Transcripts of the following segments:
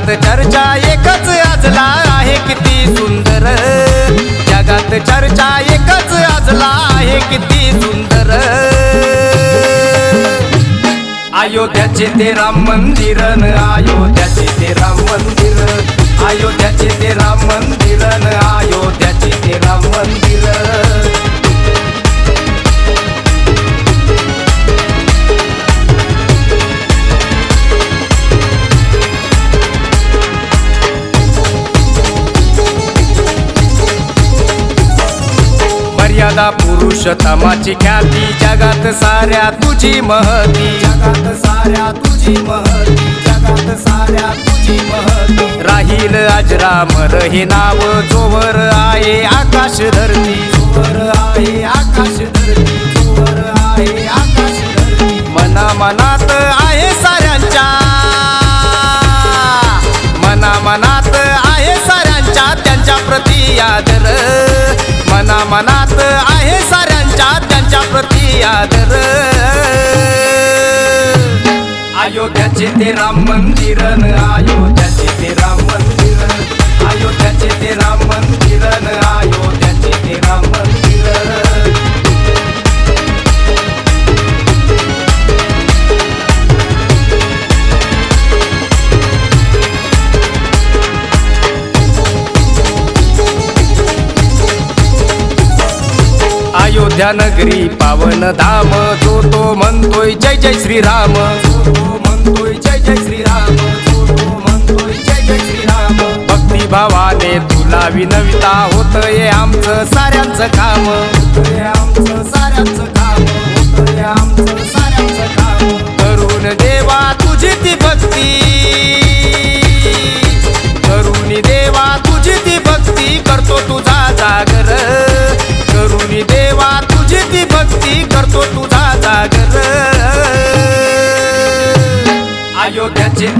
जगात चर्चा एकच आजला आहे किती सुंदर. जगात चर्चा एकच आजला आहे किती सुंदर. अयोध्याचे ते राम मंदिर न मर्यादा पुरुषोत्तमाची ख्याती जगात साऱ्या तुझी महती. जगात साऱ्या तुझी महती जगात साऱ्या तुझी महती. राहील अजरामर हे नाव जोवर आहे आकाश धरती. जोवर आहे आकाश धरती जोवर आहे आकाश धरती. मना मनात आहे साऱ्यांच्या. मना मनात आहे साऱ्यांच्या त्यांच्या प्रती आदर. मना मनात आहे साऱ्यांच्या त्यांच्या प्रती आदर. अयोध्याचे ते राम मंदिर न अयोध्याचे ते राम मंदिर अयोध्याचे ते राम मंदिर आयो अयोध्या नगरी पावन धाम जो तो म्हणतोय जय जय श्रीराम. तो म्हणतोय जय जय श्रीराम तो म्हणतोय जय जय श्रीराम भक्ती भावाने तुला विनविता होतय आमचं साऱ्यांचं काम. आमचं साऱ्यांचं काम आमचं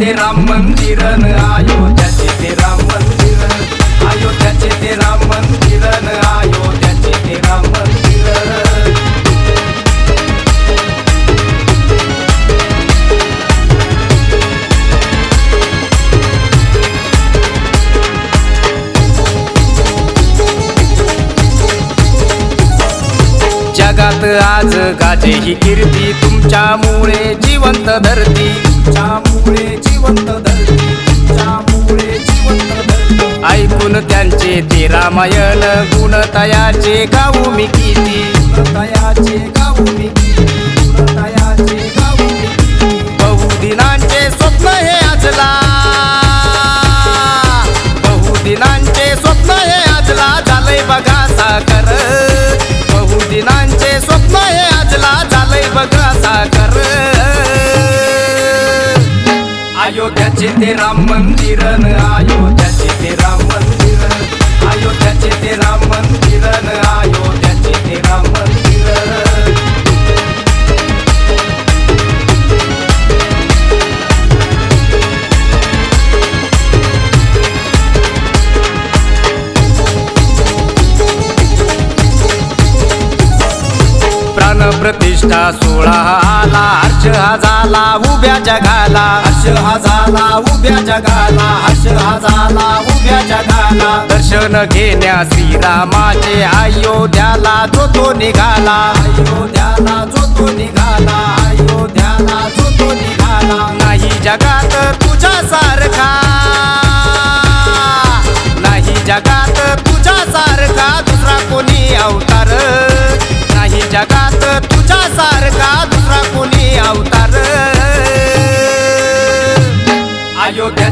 ते राम मंदिर अयोध्याचे ते राम मंदिर. अयोध्याचे ते राम मंदिर अयोध्याचे ते राम मंदिर. जगात आज गाजे ही कीर्ती तुमच्यामुळे जिवंत धरती. रामायण गुणतयाचे गाऊ मी किती. गुणतयाचे गाऊ मी किती. गुणतयाचे गाऊ मी किती. बहुदिनांचे स्वप्न हे आजला. बहुदिनांचे स्वप्न हे आजला. झालंय बघा बहुदिनांचे स्वप्न हे आजला. झालंय बघा साकर अयोध्याचे ते राम मंदिर न अयोध्याचे ते राम अयोध्याचे ते राम मंदिर. प्राणप्रतिष्ठा सोळा आला हर्ष हा झाला उभ्या जगाला. हर्ष हा झाला उभ्या जगाला. हर्ष हा झाला उभ्या जगाला. दर्शन घेण्या श्रीरामाचे अयोध्याला जो तो निघाला. अयोध्याला जो तो निघाला अयोध्याला जो तो निघाला. नाही जगात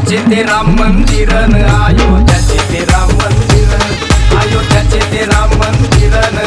अयोध्याचे ते राम मंदिरन अयोध्याचे ते राम मंदिरन अयोध्याचे ते राम मंदिरन